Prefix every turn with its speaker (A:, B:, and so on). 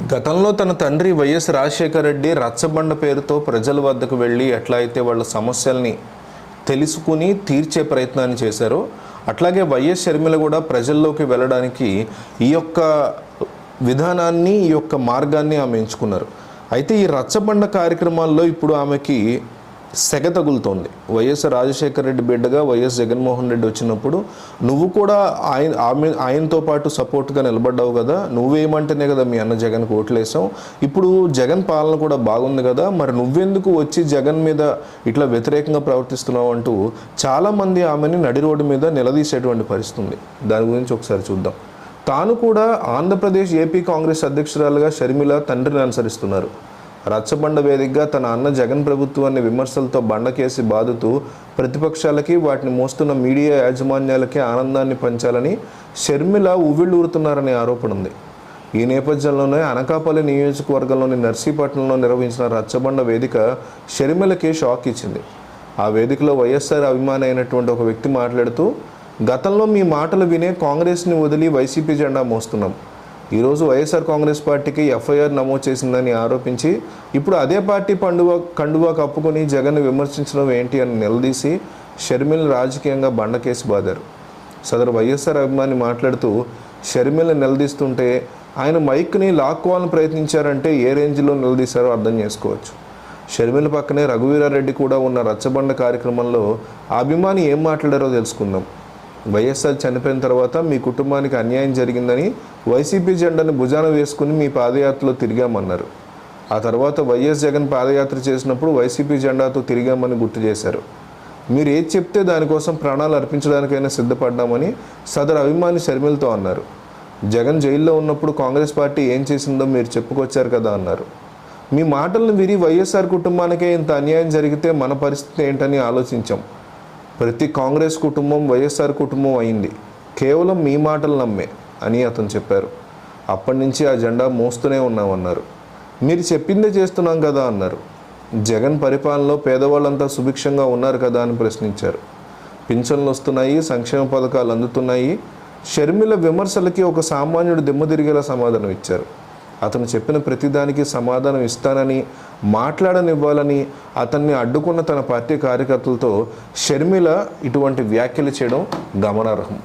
A: గతంలో తన తండ్రి వైఎస్ రాజశేఖర రెడ్డి రచ్చబండ పేరుతో ప్రజల వద్దకు వెళ్ళి ఎట్లా అయితే వాళ్ళ సమస్యల్ని తెలుసుకుని తీర్చే ప్రయత్నాన్ని చేశారో అట్లాగే వైఎస్ షర్మిల కూడా ప్రజల్లోకి వెళ్ళడానికి ఈ యొక్క విధానాన్ని ఈ యొక్క మార్గాన్ని ఆమె ఎంచుకున్నారు. అయితే ఈ రచ్చబండ కార్యక్రమాల్లో ఇప్పుడు ఆమెకి సెగ తగులుతోంది. వైఎస్ రాజశేఖర రెడ్డి బిడ్డగా వైఎస్ జగన్మోహన్ రెడ్డి వచ్చినప్పుడు నువ్వు కూడా ఆయన ఆమె ఆయనతో పాటు సపోర్ట్గా నిలబడ్డావు కదా నువ్వేమంటేనే కదా మీ అన్న జగన్ ఓట్లేసావు. ఇప్పుడు జగన్ పాలన కూడా బాగుంది కదా మరి నువ్వెందుకు వచ్చి జగన్ మీద ఇట్లా వ్యతిరేకంగా ప్రవర్తిస్తున్నావు అంటూ చాలామంది ఆమెని నడి రోడ్డు మీద నిలదీసేటువంటి పరిస్థితి ఉంది దాని గురించి ఒకసారి చూద్దాం. తాను కూడా ఆంధ్రప్రదేశ్ ఏపీ కాంగ్రెస్ అధ్యక్షురాలుగా షర్మిల తండ్రిని అనుసరిస్తున్నారు. రచ్చబండ వేదికగా తన అన్న జగన్ ప్రభుత్వాన్ని విమర్శలతో బండకేసి బాదుతూ ప్రతిపక్షాలకి వాటిని మోస్తున్న మీడియా యాజమాన్యాలకి ఆనందాన్ని పంచాలని షర్మిల ఉవ్విళ్ళూరుతున్నారనే ఆరోపణ ఉంది ఈ నేపథ్యంలోనే అనకాపల్లి నియోజకవర్గంలోని నర్సీపట్నంలో నిర్వహించిన రచ్చబండ వేదిక షర్మిలకి షాక్ ఇచ్చింది. ఆ వేదికలో వైఎస్ఆర్ అభిమాని అయినటువంటి ఒక వ్యక్తి మాట్లాడుతూ గతంలో మీ మాటలు వినే కాంగ్రెస్ని వదిలి వైసీపీ జెండా మోస్తున్నాం. ఈరోజు వైఎస్ఆర్ కాంగ్రెస్ పార్టీకి ఎఫ్ఐఆర్ నమోదు చేసిందని ఆరోపించి ఇప్పుడు అదే పార్టీ పండువ కండువా కప్పుకొని జగన్ విమర్శించడం ఏంటి అని నిలదీసి షర్మిల్ని రాజకీయంగా బండకేసి బాదారు. సదరు వైఎస్ఆర్ అభిమాని మాట్లాడుతూ షర్మిల్ని నిలదీస్తుంటే ఆయన మైక్ని లాక్కోవాలని ప్రయత్నించారంటే ఏ రేంజ్లో నిలదీశారో అర్థం చేసుకోవచ్చు. షర్మిల పక్కనే రఘువీరారెడ్డి కూడా ఉన్న రచ్చబండ కార్యక్రమంలో ఆ అభిమాని ఏం మాట్లాడారో తెలుసుకుందాం. వైఎస్ఆర్ చనిపోయిన తర్వాత మీ కుటుంబానికి అన్యాయం జరిగిందని వైసీపీ జెండాను భుజాన వేసుకుని మీ పాదయాత్రలో తిరిగామన్నారు. ఆ తర్వాత వైఎస్ జగన్ పాదయాత్ర చేసినప్పుడు వైసీపీ జెండాతో తిరిగామని గుర్తు చేశారు. మీరు ఏది చెప్తే దానికోసం ప్రాణాలు అర్పించడానికైనా సిద్ధపడ్డామని సదరు అభిమాని షర్మిలతో అన్నారు. జగన్ జైల్లో ఉన్నప్పుడు కాంగ్రెస్ పార్టీ ఏం చేసిందో మీరు చెప్పుకొచ్చారు కదా అన్నారు. మీ మాటలను విరి వైఎస్ఆర్ కుటుంబానికే ఇంత అన్యాయం జరిగితే మన పరిస్థితి ఏంటని ఆలోచించాం. ప్రతి కాంగ్రెస్ కుటుంబం వైఎస్ఆర్ కుటుంబం అయింది. కేవలం మీ మాటలు నమ్మే అని అతను చెప్పారు. అప్పటి నుంచి ఆ జెండా మోస్తూనే ఉన్నామన్నారు. మీరు చెప్పిందే చేస్తున్నాం కదా అన్నారు. జగన్ పరిపాలనలో పేదవాళ్ళంతా సుభిక్షంగా ఉన్నారు కదా అని ప్రశ్నించారు. పింఛన్లు వస్తున్నాయి సంక్షేమ పథకాలు అందుతున్నాయి. షర్మిల విమర్శలకి ఒక సామాన్యుడు దిమ్మ తిరిగేలా సమాధానం ఇచ్చారు. అతను చెప్పిన ప్రతిదానికి సమాధానం ఇస్తానని మాట్లాడనివ్వాలని అతన్ని అడ్డుకున్న తన పార్టీ కార్యకర్తలతో షర్మిల ఇటువంటి వ్యాఖ్యలు చేయడం గమనార్హం.